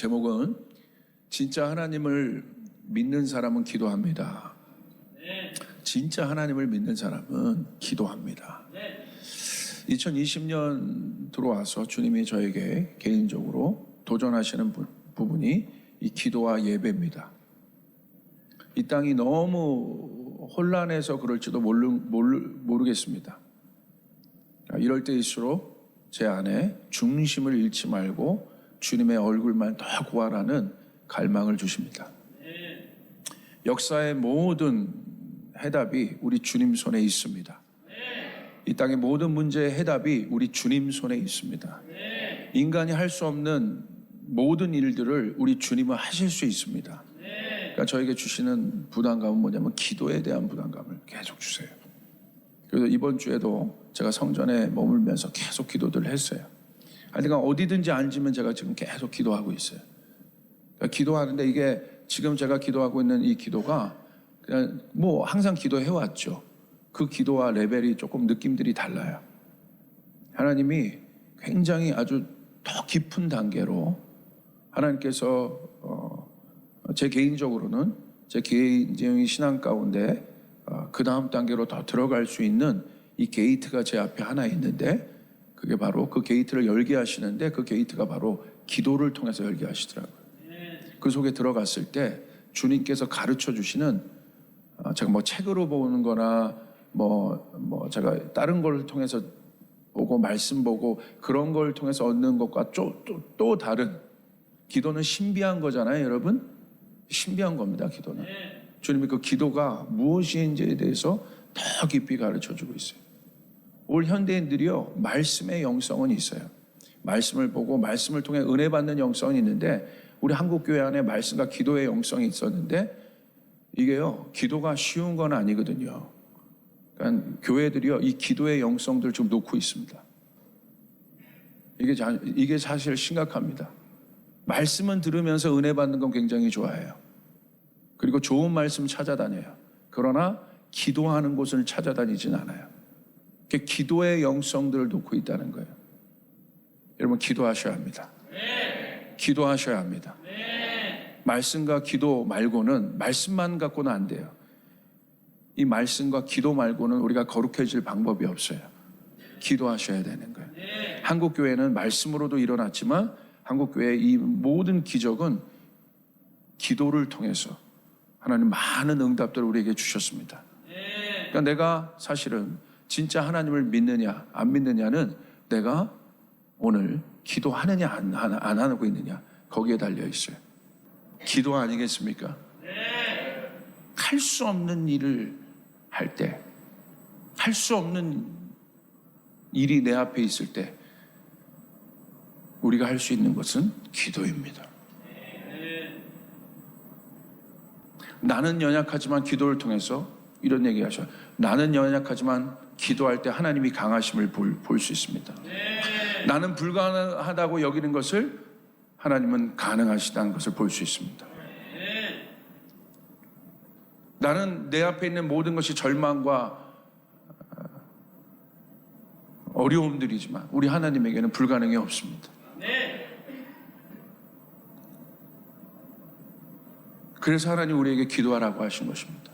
제목은 진짜 하나님을 믿는 사람은 기도합니다. 진짜 하나님을 믿는 사람은 기도합니다. 2020년 들어와서 주님이 저에게 개인적으로 도전하시는 부- 부분이 이 기도와 예배입니다. 이 땅이 너무 혼란해서 그럴지도 모르, 모르, 모르겠습니다. 이럴 때일수록 제 안에 중심을 잃지 말고 주님의 얼굴만 더 구하라는 갈망을 주십니다. 역사의 모든 해답이 우리 주님 손에 있습니다. 이 땅의 모든 문제의 해답이 우리 주님 손에 있습니다. 인간이 할 수 없는 모든 일들을 우리 주님은 하실 수 있습니다. 그러니까 저에게 주시는 부담감은 뭐냐면 기도에 대한 부담감을 계속 주세요. 그래서 이번 주에도 제가 성전에 머물면서 계속 기도들을 했어요. 하여간 어디든지 앉으면 제가 지금 계속 기도하고 있어요. 그러니까 기도하는데 이게 지금 제가 기도하고 있는 이 기도가 그냥 뭐 항상 기도해 왔죠. 그 기도와 레벨이 조금 느낌들이 달라요. 하나님이 굉장히 아주 더 깊은 단계로 하나님께서 어, 제 개인적으로는 제 개인적인 신앙 가운데 어, 그 다음 단계로 더 들어갈 수 있는 이 게이트가 제 앞에 하나 있는데 그게 바로 그 게이트를 열게 하시는데 그 게이트가 바로 기도를 통해서 열게 하시더라고요. 그 속에 들어갔을 때 주님께서 가르쳐 주시는 어, 제가 뭐 책으로 보는 거나 뭐, 뭐 제가 다른 걸 통해서 보고 말씀 보고 그런 걸 통해서 얻는 것과 또, 또, 또 다른 기도는 신비한 거잖아요, 여러분. 신비한 겁니다, 기도는. 주님이 그 기도가 무엇인지에 대해서 더 깊이 가르쳐 주고 있어요. 올 현대인들이요, 말씀의 영성은 있어요. 말씀을 보고 말씀을 통해 은혜 받는 영성은 있는데 우리 한국 교회 안에 말씀과 기도의 영성이 있었는데 이게요, 기도가 쉬운 건 아니거든요. 그러니까 교회들이요, 이 기도의 영성들 좀 놓고 있습니다. 이게, 자, 이게 사실 심각합니다. 말씀은 들으면서 은혜 받는 건 굉장히 좋아해요. 그리고 좋은 말씀 찾아다녀요. 그러나 기도하는 곳을 찾아다니진 않아요. 그 기도의 영성들을 놓고 있다는 거예요. 여러분 기도하셔야 합니다. 기도하셔야 합니다. 말씀과 기도 말고는 말씀만 갖고는 안 돼요. 이 말씀과 기도 말고는 우리가 거룩해질 방법이 없어요. 기도하셔야 되는 거예요. 한국 교회는 말씀으로도 일어났지만 한국 교회의 이 모든 기적은 기도를 통해서 하나님 많은 응답들을 우리에게 주셨습니다. 그러니까 내가 사실은 진짜 하나님을 믿느냐 안 믿느냐는 내가 오늘 기도하느냐 안, 안, 안 하고 있느냐 거기에 달려 있어요. 기도 아니겠습니까? 할수 없는 일을 할 때, 할 수 없는 일이 내 앞에 있을 때, 우리가 할 수 있는 것은 기도입니다. 나는 연약하지만 기도를 통해서 이런 얘기 하셔. 나는 연약하지만 기도할 때 하나님이 강하심을 볼 수 있습니다. 나는 불가능하다고 여기는 것을 하나님은 가능하시다는 것을 볼 수 있습니다. 나는 내 앞에 있는 모든 것이 절망과 어려움들이지만 우리 하나님에게는 불가능이 없습니다. 그래서 하나님 우리에게 기도하라고 하신 것입니다.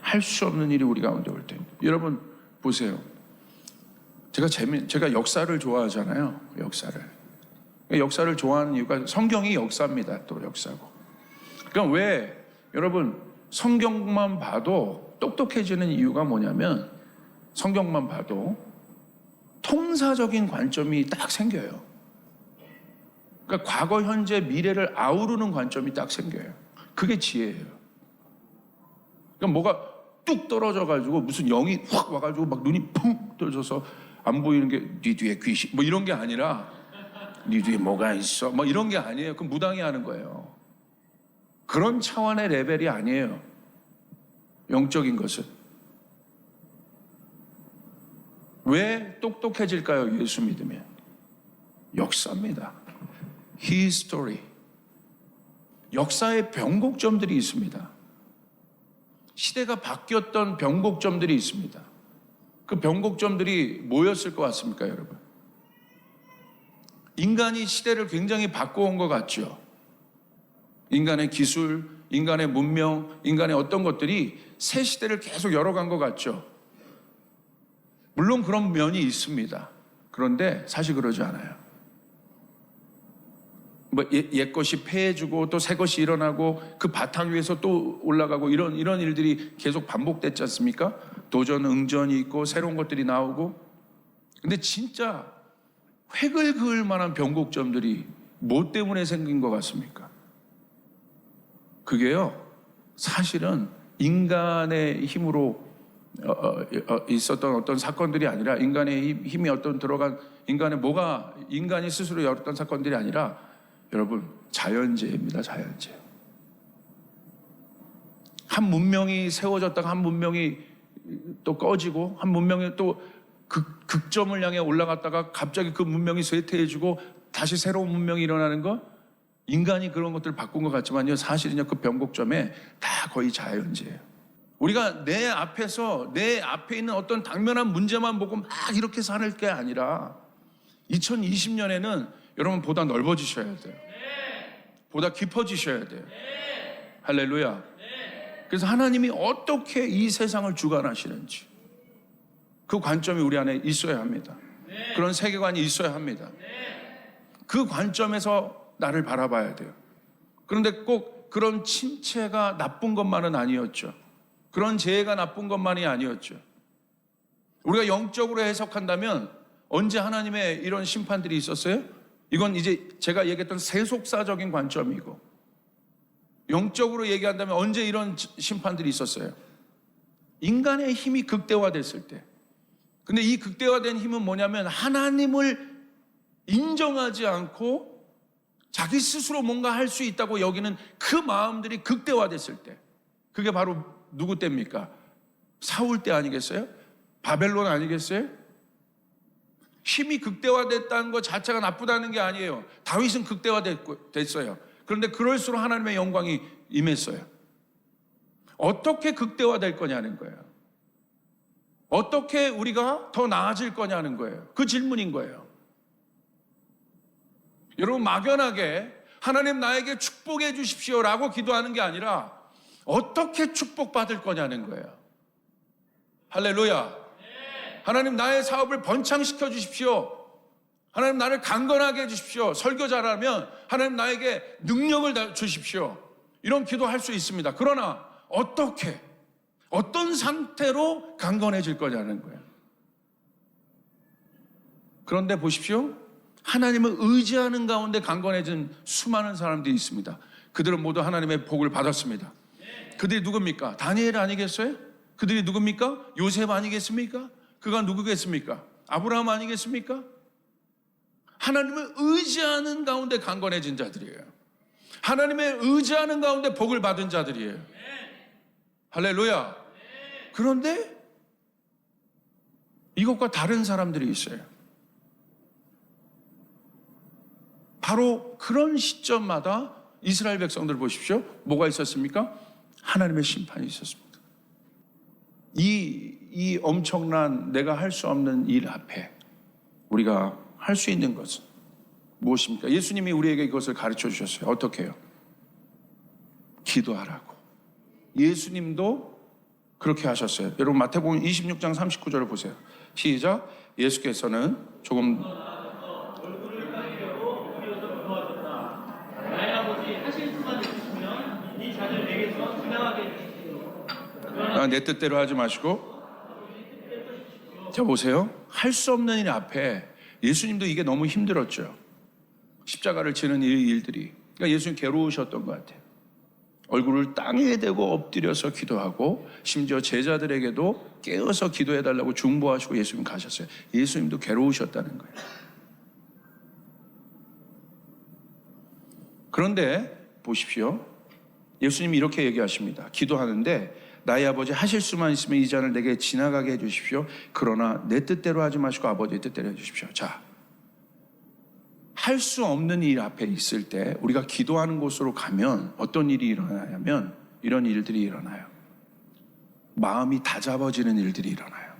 할 수 없는 일이 우리 가운데 올 때. 여러분 보세요. 제가 재미 제가 역사를 좋아하잖아요. 역사를. 역사를 좋아하는 이유가 성경이 역사입니다. 또 역사고. 그러니까 왜 여러분 성경만 봐도 똑똑해지는 이유가 뭐냐면 성경만 봐도 통사적인 관점이 딱 생겨요. 그러니까 과거, 현재, 미래를 아우르는 관점이 딱 생겨요. 그게 지혜예요. 그러니까 뭐가 뚝 떨어져 가지고 무슨 영이 확 와가지고 막 눈이 펑 떨어져서 안 보이는 게 네 뒤에 귀신 뭐 이런 게 아니라 네 뒤에 뭐가 있어 뭐 이런 게 아니에요. 그 무당이 하는 거예요. 그런 차원의 레벨이 아니에요. 영적인 것은 왜 똑똑해질까요? 예수 믿으면 역사입니다. 히스토리 역사의 변곡점들이 있습니다. 시대가 바뀌었던 변곡점들이 있습니다. 그 변곡점들이 뭐였을 것 같습니까, 여러분? 인간이 시대를 굉장히 바꿔온 것 같죠. 인간의 기술, 인간의 문명, 인간의 어떤 것들이 새 시대를 계속 열어간 것 같죠. 물론 그런 면이 있습니다. 그런데 사실 그러지 않아요. 뭐 옛, 옛 것이 폐해지고 또 새 것이 일어나고 그 바탕 위에서 또 올라가고 이런 이런 일들이 계속 반복됐지 않습니까? 도전 응전이 있고 새로운 것들이 나오고 근데 진짜 획을 그을 만한 변곡점들이 뭐 때문에 생긴 것 같습니까? 그게요 사실은 인간의 힘으로 어, 어, 어, 있었던 어떤 사건들이 아니라 인간의 힘- 힘이 어떤 들어간 인간의 뭐가 인간이 스스로 열었던 사건들이 아니라 여러분 자연재해입니다 자연재해. 한 문명이 세워졌다가 한 문명이 또 꺼지고 한 문명이 또 극, 극점을 향해 올라갔다가 갑자기 그 문명이 쇠퇴해지고 다시 새로운 문명이 일어나는 거? 인간이 그런 것들을 바꾼 것 같지만요. 사실은요 그 변곡점에 다 거의 자연재해예요. 우리가 내 앞에서 내 앞에 있는 어떤 당면한 문제만 보고 막 이렇게 사는 게 아니라 2020년에는 여러분 보다 넓어지셔야 돼요. 보다 깊어지셔야 돼요. 할렐루야. 그래서 하나님이 어떻게 이 세상을 주관하시는지 그 관점이 우리 안에 있어야 합니다. 그런 세계관이 있어야 합니다. 그 관점에서 나를 바라봐야 돼요. 그런데 꼭 그런 침체가 나쁜 것만은 아니었죠. 그런 재해가 나쁜 것만이 아니었죠. 우리가 영적으로 해석한다면 언제 하나님의 이런 심판들이 있었어요? 이건 이제 제가 얘기했던 세속사적인 관점이고 영적으로 얘기한다면 언제 이런 지- 심판들이 있었어요? 인간의 힘이 극대화됐을 때. 근데 이 극대화된 힘은 뭐냐면 하나님을 인정하지 않고 자기 스스로 뭔가 할 수 있다고 여기는 그 마음들이 극대화됐을 때. 그게 바로 누구 때입니까? 사울 때 아니겠어요? 바벨론 아니겠어요? 힘이 극대화됐다는 것 자체가 나쁘다는 게 아니에요. 다윗은 극대화됐어요. 그런데 그럴수록 하나님의 영광이 임했어요. 어떻게 극대화될 거냐는 거예요. 어떻게 우리가 더 나아질 거냐는 거예요. 그 질문인 거예요. 여러분 막연하게 하나님 나에게 축복해 주십시오 라고 기도하는 게 아니라 어떻게 축복받을 거냐는 거예요. 할렐루야. 하나님 나의 사업을 번창시켜 주십시오. 하나님 나를 강건하게 해 주십시오. 설교자라면 하나님 나에게 능력을 다- 주십시오. 이런 기도할 수 있습니다. 그러나 어떻게 어떤 상태로 강건해질 거냐는 거예요. 그런데 보십시오. 하나님을 의지하는 가운데 강건해진 수많은 사람들이 있습니다. 그들은 모두 하나님의 복을 받았습니다. 그들이 누굽니까? 다니엘 아니겠어요? 그들이 누굽니까? 요셉 아니겠습니까? 그가 누구겠습니까? 아브라함 아니겠습니까? 하나님을 의지하는 가운데 강건해진 자들이에요. 하나님의 의지하는 가운데 복을 받은 자들이에요. 할렐루야. 그런데 이것과 다른 사람들이 있어요. 바로 그런 시점마다 이스라엘 백성들 보십시오. 뭐가 있었습니까? 하나님의 심판이 있었습니다. 이, 이 엄청난 내가 할 수 없는 일 앞에 우리가 할 수 있는 것은 무엇입니까? 예수님이 우리에게 이것을 가르쳐 주셨어요. 어떻게 해요? 기도하라고. 예수님도 그렇게 하셨어요. 여러분 마태복음 26장 39절을 보세요. 시작. 예수께서는 조금 나의 아버지 하실 수만 있으면 이 잔을 내게서 지나가게 해주시오. 아, 내 뜻대로 하지 마시고. 자 보세요. 할 수 없는 일 앞에 예수님도 이게 너무 힘들었죠. 십자가를 지는 이 일들이. 그러니까 예수님 괴로우셨던 것 같아요. 얼굴을 땅에 대고 엎드려서 기도하고 심지어 제자들에게도 깨어서 기도해달라고 중보하시고 예수님 가셨어요. 예수님도 괴로우셨다는 거예요. 그런데 보십시오. 예수님이 이렇게 얘기하십니다. 기도하는데 나의 아버지 하실 수만 있으면 이 잔을 내게 지나가게 해 주십시오. 그러나 내 뜻대로 하지 마시고 아버지의 뜻대로 해 주십시오. 자. 할 수 없는 일 앞에 있을 때 우리가 기도하는 곳으로 가면 어떤 일이 일어나냐면 이런 일들이 일어나요. 마음이 다잡아지는 일들이 일어나요.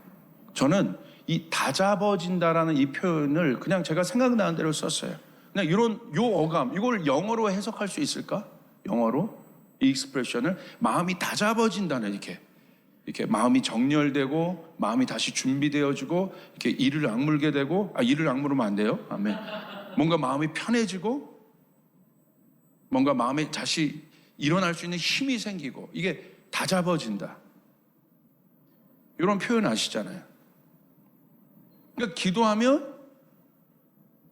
저는 이 다잡아진다라는 이 표현을 그냥 제가 생각나는 대로 썼어요. 그냥 이런 요 어감 이걸 영어로 해석할 수 있을까? 영어로 이 익스프레션을 마음이 다잡아진다는 이렇게 이렇게 마음이 정렬되고 마음이 다시 준비되어지고 이렇게 이를 악물게 되고 아 이를 악물으면 안 돼요. 아멘. 뭔가 마음이 편해지고 뭔가 마음에 다시 일어날 수 있는 힘이 생기고 이게 다잡아진다. 이런 표현 아시잖아요. 그러니까 기도하면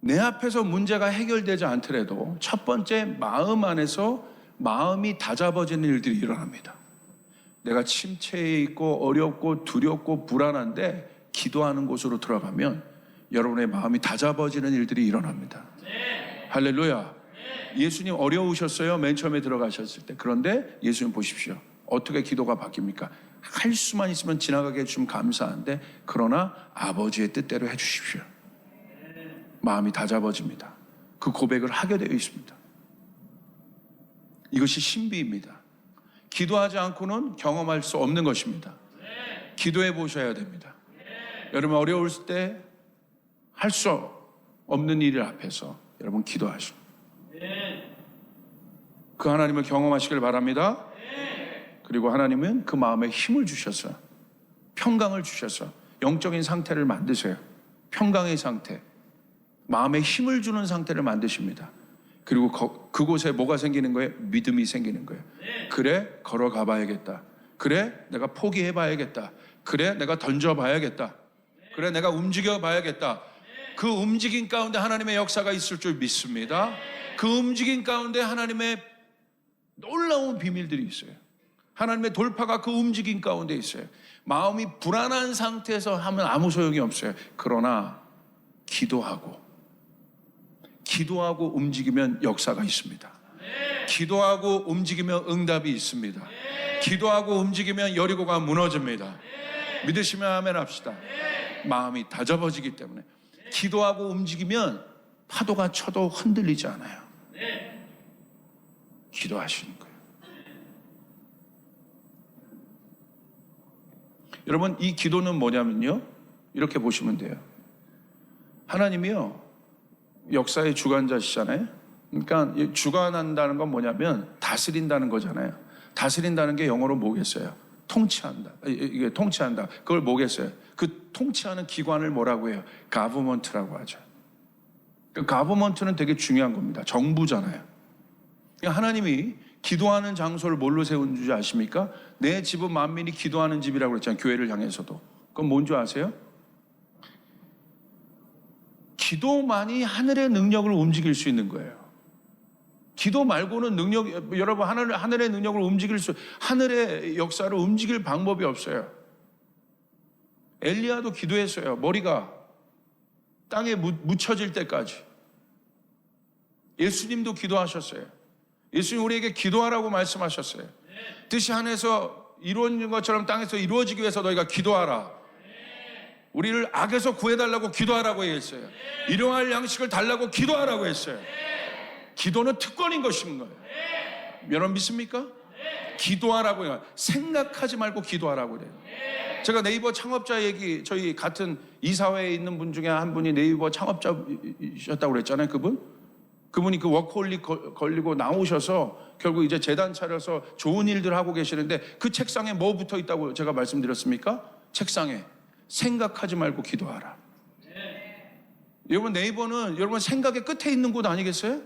내 앞에서 문제가 해결되지 않더라도 첫 번째 마음 안에서 마음이 다잡아지는 일들이 일어납니다. 내가 침체에 있고 어렵고 두렵고 불안한데 기도하는 곳으로 들어가면 여러분의 마음이 다잡아지는 일들이 일어납니다. 할렐루야. 예수님 어려우셨어요. 맨 처음에 들어가셨을 때. 그런데 예수님 보십시오. 어떻게 기도가 바뀝니까? 할 수만 있으면 지나가게 해주시면 감사한데 그러나 아버지의 뜻대로 해주십시오. 마음이 다잡아집니다. 그 고백을 하게 되어 있습니다. 이것이 신비입니다. 기도하지 않고는 경험할 수 없는 것입니다. 기도해 보셔야 됩니다. 여러분 어려울 때 할 수 없는 일 앞에서 여러분 기도하시고 그 하나님을 경험하시길 바랍니다. 그리고 하나님은 그 마음에 힘을 주셔서 평강을 주셔서 영적인 상태를 만드세요. 평강의 상태, 마음에 힘을 주는 상태를 만드십니다. 그리고 거- 그곳에 뭐가 생기는 거예요? 믿음이 생기는 거예요. 그래, 걸어가 봐야겠다. 그래, 내가 포기해 봐야겠다. 그래, 내가 던져 봐야겠다. 그래, 내가 움직여 봐야겠다. 그 움직임 가운데 하나님의 역사가 있을 줄 믿습니다. 그 움직임 가운데 하나님의 놀라운 비밀들이 있어요. 하나님의 돌파가 그 움직임 가운데 있어요. 마음이 불안한 상태에서 하면 아무 소용이 없어요. 그러나 기도하고 기도하고 움직이면 역사가 있습니다. 기도하고 움직이면 응답이 있습니다. 기도하고 움직이면 여리고가 무너집니다. 믿으시면 아멘 합시다. 마음이 다잡아지기 때문에 기도하고 움직이면 파도가 쳐도 흔들리지 않아요. 기도하시는 거예요. 여러분 이 기도는 뭐냐면요. 이렇게 보시면 돼요. 하나님이요. 역사의 주관자시잖아요. 그러니까 이 주관한다는 건 뭐냐면 다스린다는 거잖아요. 다스린다는 게 영어로 뭐겠어요? 통치한다. 이- 이- 이게 통치한다. 그걸 뭐겠어요? 그 통치하는 기관을 뭐라고 해요? 가버먼트라고 하죠. 그 가버먼트는 되게 중요한 겁니다. 정부잖아요. 그러니까 하나님이 기도하는 장소를 뭘로 세운 줄 아십니까? 내 집은 만민이 기도하는 집이라고 그랬잖아요. 교회를 향해서도. 그건 뭔지 아세요? 기도만이 하늘의 능력을 움직일 수 있는 거예요. 기도 말고는 능력, 여러분, 하늘, 하늘의 능력을 움직일 수, 하늘의 역사를 움직일 방법이 없어요. 엘리야도 기도했어요. 머리가 땅에 묻- 묻혀질 때까지. 예수님도 기도하셨어요. 예수님 우리에게 기도하라고 말씀하셨어요. 뜻이 하늘에서 이루어진 것처럼 땅에서 이루어지기 위해서 너희가 기도하라. 우리를 악에서 구해달라고 기도하라고 했어요. 일용할 양식을 달라고 기도하라고 했어요. 기도는 특권인 것인 거예요. 여러분 믿습니까? 기도하라고 해요. 생각하지 말고 기도하라고 그래요. 제가 네이버 창업자 얘기 저희 같은 이사회에 있는 분 중에 한 분이 네이버 창업자셨다고 그랬잖아요. 그분 그분이 그 워크홀릭 걸- 걸리고 나오셔서 결국 이제 재단 차려서 좋은 일들 하고 계시는데 그 책상에 뭐 붙어 있다고 제가 말씀드렸습니까? 책상에 생각하지 말고 기도하라. 여러분 네이버는 여러분 생각의 끝에 있는 곳 아니겠어요?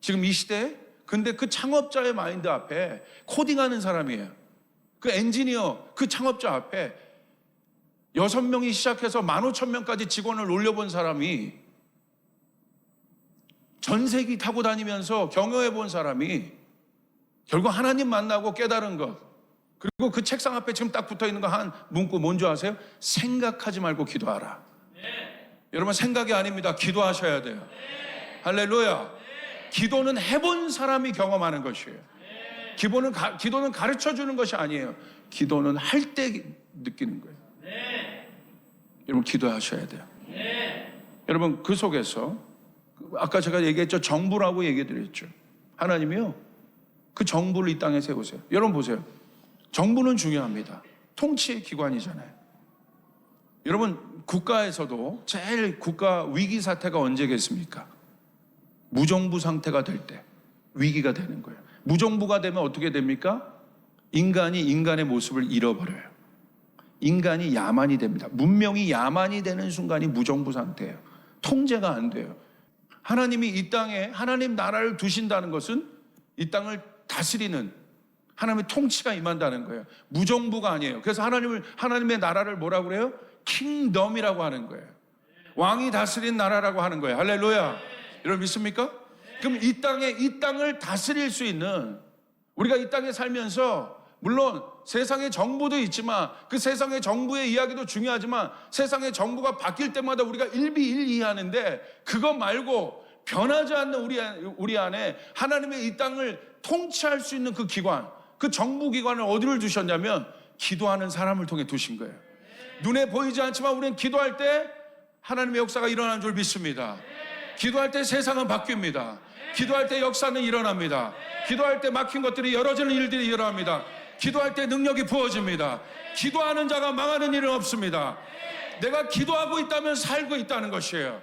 지금 이 시대에 근데 그 창업자의 마인드 앞에 코딩하는 사람이에요. 그 엔지니어, 그 창업자 앞에 여섯 명이 시작해서 만 오천 명까지 직원을 올려본 사람이 전세기 타고 다니면서 경영해 본 사람이 결국 하나님 만나고 깨달은 것 그리고 그 책상 앞에 지금 딱 붙어 있는 거 한 문구 뭔지 아세요? 생각하지 말고 기도하라. 여러분 생각이 아닙니다. 기도하셔야 돼요. 할렐루야. 기도는 해본 사람이 경험하는 것이에요. 기도는, 가, 기도는 가르쳐 주는 것이 아니에요. 기도는 할 때 느끼는 거예요. 여러분 기도하셔야 돼요. 여러분 그 속에서 아까 제가 얘기했죠. 정부라고 얘기 드렸죠. 하나님이요. 그 정부를 이 땅에 세우세요. 여러분 보세요. 정부는 중요합니다. 통치의 기관이잖아요. 여러분 국가에서도 제일 국가 위기 사태가 언제겠습니까? 무정부 상태가 될 때 위기가 되는 거예요. 무정부가 되면 어떻게 됩니까? 인간이 인간의 모습을 잃어버려요. 인간이 야만이 됩니다. 문명이 야만이 되는 순간이 무정부 상태예요. 통제가 안 돼요. 하나님이 이 땅에 하나님 나라를 두신다는 것은 이 땅을 다스리는 하나님의 통치가 임한다는 거예요. 무정부가 아니에요. 그래서 하나님을 하나님의 나라를 뭐라고 그래요? 킹덤이라고 하는 거예요. 왕이 다스린 나라라고 하는 거예요. 할렐루야. 여러분 믿습니까? 그럼 이 땅에 이 땅을 다스릴 수 있는 우리가 이 땅에 살면서 물론 세상의 정부도 있지만 그 세상의 정부의 이야기도 중요하지만 세상의 정부가 바뀔 때마다 우리가 일비일이하는데 그거 말고 변하지 않는 우리 우리 안에 하나님의 이 땅을 통치할 수 있는 그 기관 그 정부 기관을 어디를 두셨냐면 기도하는 사람을 통해 두신 거예요. 눈에 보이지 않지만 우리는 기도할 때 하나님의 역사가 일어나는 줄 믿습니다. 기도할 때 세상은 바뀝니다. 기도할 때 역사는 일어납니다. 기도할 때 막힌 것들이 열어지는 일들이 일어납니다. 기도할 때 능력이 부어집니다. 기도하는 자가 망하는 일은 없습니다. 내가 기도하고 있다면 살고 있다는 것이에요.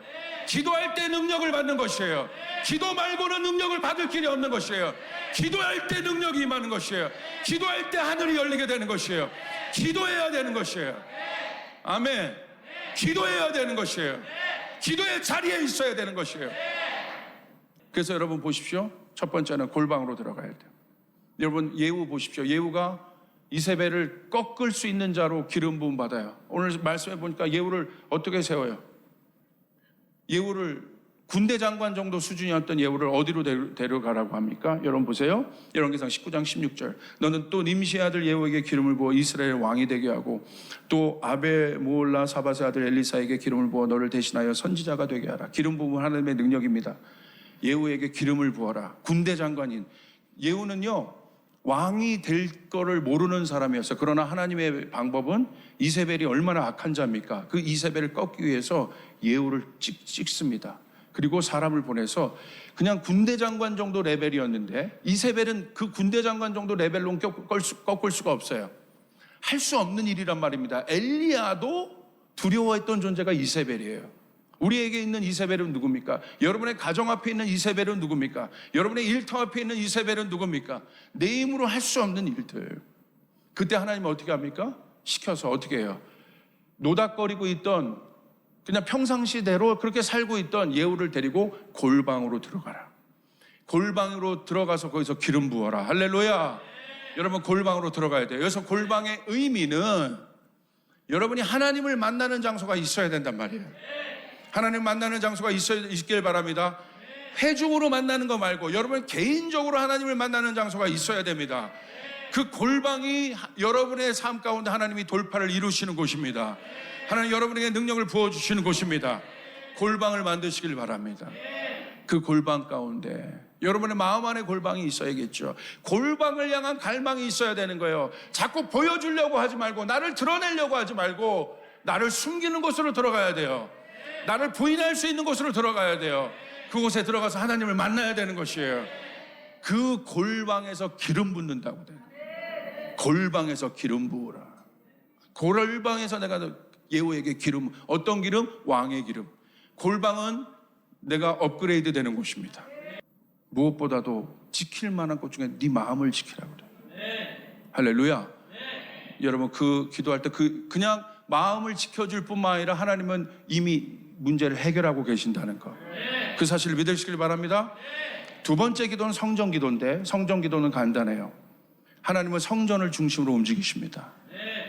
기도할 때 능력을 받는 것이에요. 기도 말고는 능력을 받을 길이 없는 것이에요. 기도할 때 능력이 임하는 것이에요. 기도할 때 하늘이 열리게 되는 것이에요. 기도해야 되는 것이에요. 아멘. 기도해야 되는 것이에요. 기도의 자리에 있어야 되는 것이에요. 그래서 여러분 보십시오. 첫 번째는 골방으로 들어가야 돼요. 여러분 예후 보십시오. 예후가 이세벨을 꺾을 수 있는 자로 기름 부음 받아요. 오늘 말씀해 보니까 예후를 어떻게 세워요? 예후를 군대 장관 정도 수준이었던 예후를 어디로 데려- 데려가라고 합니까? 여러분 보세요. 열왕기상 19장 16절. 너는 또 nim시 아들 예후에게 기름을 부어 이스라엘 왕이 되게 하고 또 아베 모올라 사바세 아들 엘리사에게 기름을 부어 너를 대신하여 선지자가 되게 하라. 기름 부음은 하나님의 능력입니다. 예후에게 기름을 부어라. 군대 장관인 예후는요 왕이 될 거를 모르는 사람이었어요. 그러나 하나님의 방법은 이세벨이 얼마나 악한 자입니까? 그 이세벨을 꺾기 위해서 예후를 찍, 찍습니다. 그리고 사람을 보내서 그냥 군대 장관 정도 레벨이었는데 이세벨은 그 군대 장관 정도 레벨로 꺾을 수가 없어요. 할 수 없는 일이란 말입니다. 엘리야도 두려워했던 존재가 이세벨이에요. 우리에게 있는 이세벨은 누굽니까? 여러분의 가정 앞에 있는 이세벨은 누굽니까? 여러분의 일터 앞에 있는 이세벨은 누굽니까? 내 힘으로 할 수 없는 일들. 그때 하나님은 어떻게 합니까? 시켜서 어떻게 해요? 노닥거리고 있던 그냥 평상시대로 그렇게 살고 있던 예후를 데리고 골방으로 들어가라. 골방으로 들어가서 거기서 기름 부어라. 할렐루야. 여러분 골방으로 들어가야 돼요. 여기서 골방의 의미는 여러분이 하나님을 만나는 장소가 있어야 된단 말이에요. 하나님 만나는 장소가 있길 바랍니다. 회중으로 만나는 거 말고 여러분 개인적으로 하나님을 만나는 장소가 있어야 됩니다. 그 골방이 하- 여러분의 삶 가운데 하나님이 돌파를 이루시는 곳입니다. 하나님 여러분에게 능력을 부어 주시는 곳입니다. 골방을 만드시길 바랍니다. 그 골방 가운데 여러분의 마음 안에 골방이 있어야겠죠. 골방을 향한 갈망이 있어야 되는 거예요. 자꾸 보여주려고 하지 말고 나를 드러내려고 하지 말고 나를 숨기는 곳으로 들어가야 돼요. 나를 부인할 수 있는 곳으로 들어가야 돼요. 그곳에 들어가서 하나님을 만나야 되는 것이에요. 그 골방에서 기름 붓는다고 돼요. 골방에서 기름 부으라. 골방에서 내가 예후에게 기름 어떤 기름? 왕의 기름. 골방은 내가 업그레이드 되는 곳입니다. 무엇보다도 지킬 만한 것 중에 네 마음을 지키라고 그래. 할렐루야. 여러분 그 기도할 때 그 그냥 마음을 지켜줄 뿐만 아니라 하나님은 이미 문제를 해결하고 계신다는 거. 그 사실을 믿으시길 바랍니다. 두 번째 기도는 성전 기도인데 성전 기도는 간단해요. 하나님은 성전을 중심으로 움직이십니다.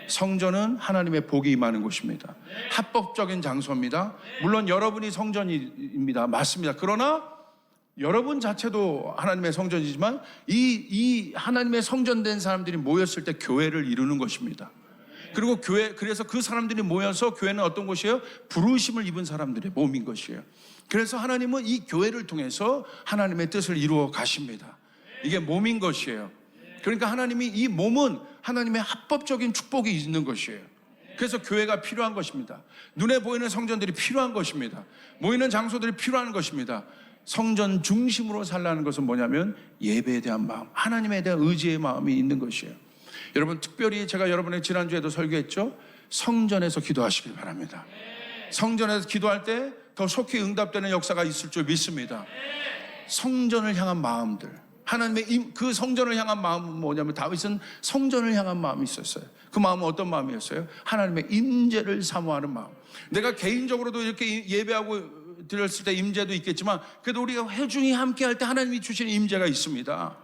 성전은 하나님의 복이 임하는 곳입니다. 합법적인 장소입니다. 물론 여러분이 성전입니다. 맞습니다. 그러나 여러분 자체도 하나님의 성전이지만 이, 이 하나님의 성전된 사람들이 모였을 때 교회를 이루는 것입니다. 그리고 교회, 그래서 그 사람들이 모여서 교회는 어떤 곳이에요? 부르심을 입은 사람들의 몸인 것이에요. 그래서 하나님은 이 교회를 통해서 하나님의 뜻을 이루어 가십니다. 이게 몸인 것이에요. 그러니까 하나님이 이 몸은 하나님의 합법적인 축복이 있는 것이에요. 그래서 교회가 필요한 것입니다. 눈에 보이는 성전들이 필요한 것입니다. 모이는 장소들이 필요한 것입니다. 성전 중심으로 살라는 것은 뭐냐면 예배에 대한 마음, 하나님에 대한 의지의 마음이 있는 것이에요. 여러분 특별히 제가 여러분의 지난주에도 설교했죠. 성전에서 기도하시길 바랍니다. 성전에서 기도할 때 더 속히 응답되는 역사가 있을 줄 믿습니다. 성전을 향한 마음들, 하나님의 임- 그 성전을 향한 마음은 뭐냐면 다윗은 성전을 향한 마음이 있었어요. 그 마음은 어떤 마음이었어요? 하나님의 임재를 사모하는 마음. 내가 개인적으로도 이렇게 예배하고 드렸을 때 임재도 있겠지만 그래도 우리가 회중이 함께 할 때 하나님이 주시는 임재가 있습니다.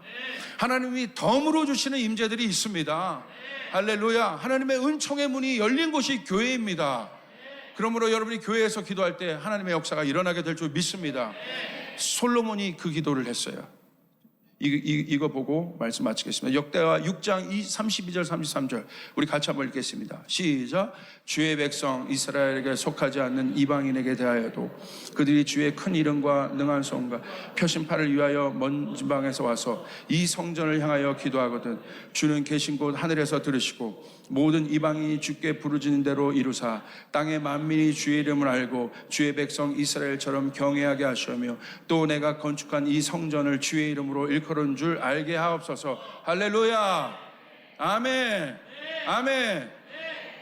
하나님이 덤으로 주시는 임재들이 있습니다. 할렐루야. 하나님의 은총의 문이 열린 곳이 교회입니다. 그러므로 여러분이 교회에서 기도할 때 하나님의 역사가 일어나게 될 줄 믿습니다. 솔로몬이 그 기도를 했어요. 이, 이, 이거 보고 말씀 마치겠습니다. 역대와 6장 2, 32절 33절 우리 같이 한번 읽겠습니다. 시작. 주의 백성 이스라엘에게 속하지 않는 이방인에게 대하여도 그들이 주의 큰 이름과 능한 손과 표심판을 위하여 먼 지방에서 와서 이 성전을 향하여 기도하거든 주는 계신 곳 하늘에서 들으시고 모든 이방인이 주께 부르짖는 대로 이루사 땅의 만민이 주의 이름을 알고 주의 백성 이스라엘처럼 경외하게 하시며 또 내가 건축한 이 성전을 주의 이름으로 일컬은 줄 알게 하옵소서. 할렐루야. 아멘. 아멘.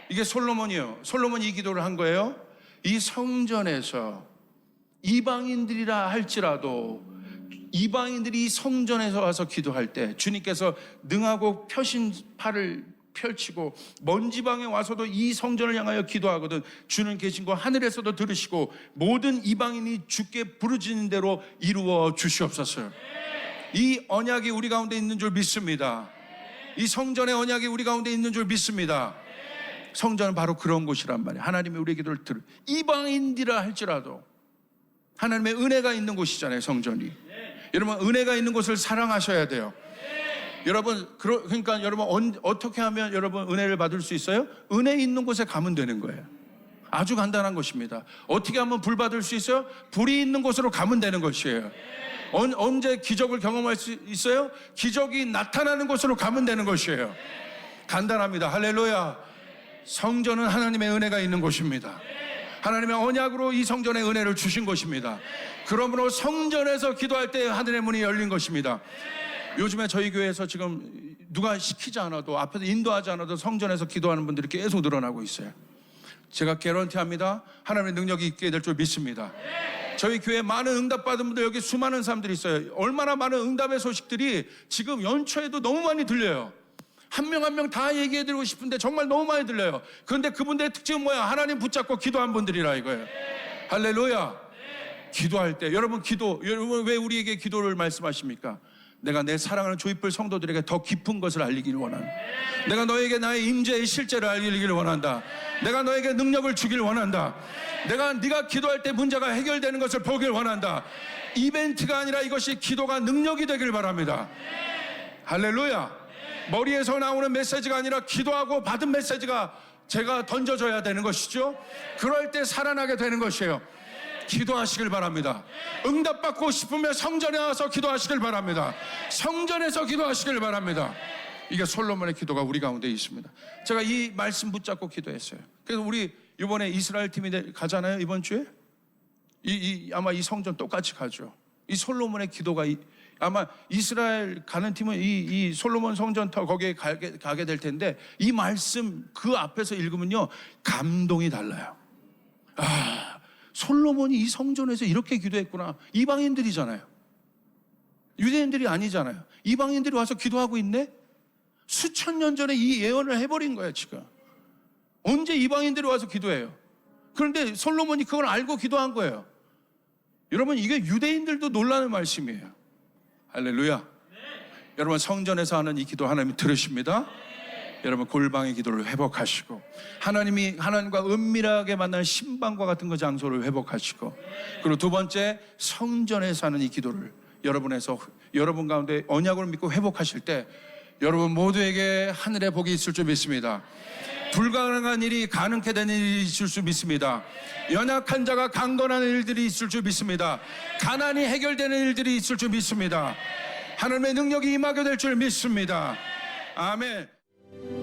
이게 솔로몬이요. 솔로몬이 이 기도를 한 거예요. 이 성전에서 이방인들이라 할지라도 이방인들이 이 성전에서 와서 기도할 때 주님께서 능하고 펴신 팔을 펼치고 먼 지방에 와서도 이 성전을 향하여 기도하거든 주는 계신 거 하늘에서도 들으시고 모든 이방인이 주께 부르짖는 대로 이루어 주시옵소서. 이 언약이 우리 가운데 있는 줄 믿습니다. 이 성전의 언약이 우리 가운데 있는 줄 믿습니다. 성전은 바로 그런 곳이란 말이에요. 하나님이 우리 기도를 들을 이방인이라 할지라도 하나님의 은혜가 있는 곳이잖아요, 성전이. 여러분 은혜가 있는 곳을 사랑하셔야 돼요. 여러분 그러, 그러니까 여러분 언- 어떻게 하면 여러분 은혜를 받을 수 있어요? 은혜 있는 곳에 가면 되는 거예요. 아주 간단한 것입니다. 어떻게 하면 불 받을 수 있어요? 불이 있는 곳으로 가면 되는 것이에요. 언, 언제 기적을 경험할 수 있어요? 기적이 나타나는 곳으로 가면 되는 것이에요. 간단합니다. 할렐루야. 성전은 하나님의 은혜가 있는 곳입니다. 하나님의 언약으로 이 성전의 은혜를 주신 것입니다. 그러므로 성전에서 기도할 때 하늘의 문이 열린 것입니다. 요즘에 저희 교회에서 지금 누가 시키지 않아도 앞에서 인도하지 않아도 성전에서 기도하는 분들이 계속 늘어나고 있어요. 제가 개런티합니다. 하나님의 능력이 있게 될 줄 믿습니다. 저희 교회 많은 응답 받은 분들 여기 수많은 사람들이 있어요. 얼마나 많은 응답의 소식들이 지금 연초에도 너무 많이 들려요. 한 명 한 명 다 얘기해 드리고 싶은데 정말 너무 많이 들려요. 그런데 그분들의 특징은 뭐야? 하나님 붙잡고 기도한 분들이라 이거예요. 할렐루야. 기도할 때 여러분 기도 여러분 왜 우리에게 기도를 말씀하십니까? 내가 내 사랑하는 조이풀 성도들에게 더 깊은 것을 알리기를 원한다. 내가 너에게 나의 임재의 실제를 알리기를 원한다. 내가 너에게 능력을 주기를 원한다. 내가 네가 기도할 때 문제가 해결되는 것을 보길 원한다. 이벤트가 아니라 이것이 기도가 능력이 되길 바랍니다. 할렐루야. 머리에서 나오는 메시지가 아니라 기도하고 받은 메시지가 제가 던져줘야 되는 것이죠. 그럴 때 살아나게 되는 것이에요. 기도하시길 바랍니다. 응답받고 싶으면 성전에 와서 기도하시길 바랍니다. 성전에서 기도하시길 바랍니다. 이게 솔로몬의 기도가 우리 가운데 있습니다. 제가 이 말씀 붙잡고 기도했어요. 그래서 우리 이번에 이스라엘 팀이 돼- 가잖아요. 이번 주에 이, 이- 아마 이 성전 똑같이 가죠. 이 솔로몬의 기도가 이- 아마 이스라엘 가는 팀은 이, 이 솔로몬 성전 터 거기에 가게, 가게 될 텐데 이 말씀 그 앞에서 읽으면요 감동이 달라요. 아 솔로몬이 이 성전에서 이렇게 기도했구나. 이방인들이잖아요. 유대인들이 아니잖아요. 이방인들이 와서 기도하고 있네. 수천 년 전에 이 예언을 해버린 거예요 지금. 언제 이방인들이 와서 기도해요? 그런데 솔로몬이 그걸 알고 기도한 거예요. 여러분 이게 유대인들도 놀라는 말씀이에요. 할렐루야. 여러분 성전에서 하는 이 기도 하나님이 들으십니다. 여러분 골방의 기도를 회복하시고 하나님이 하나님과 은밀하게 만나는 신방과 같은 그 장소를 회복하시고 그리고 두 번째 성전에서 하는 이 기도를 여러분에서 여러분 가운데 언약을 믿고 회복하실 때 여러분 모두에게 하늘의 복이 있을 줄 믿습니다. 불가능한 일이 가능케 되는 일이 있을 줄 믿습니다. 연약한 자가 강건하는 일들이 있을 줄 믿습니다. 가난이 해결되는 일들이 있을 줄 믿습니다. 하나님의 능력이 임하게 될 줄 믿습니다. 아멘. thank you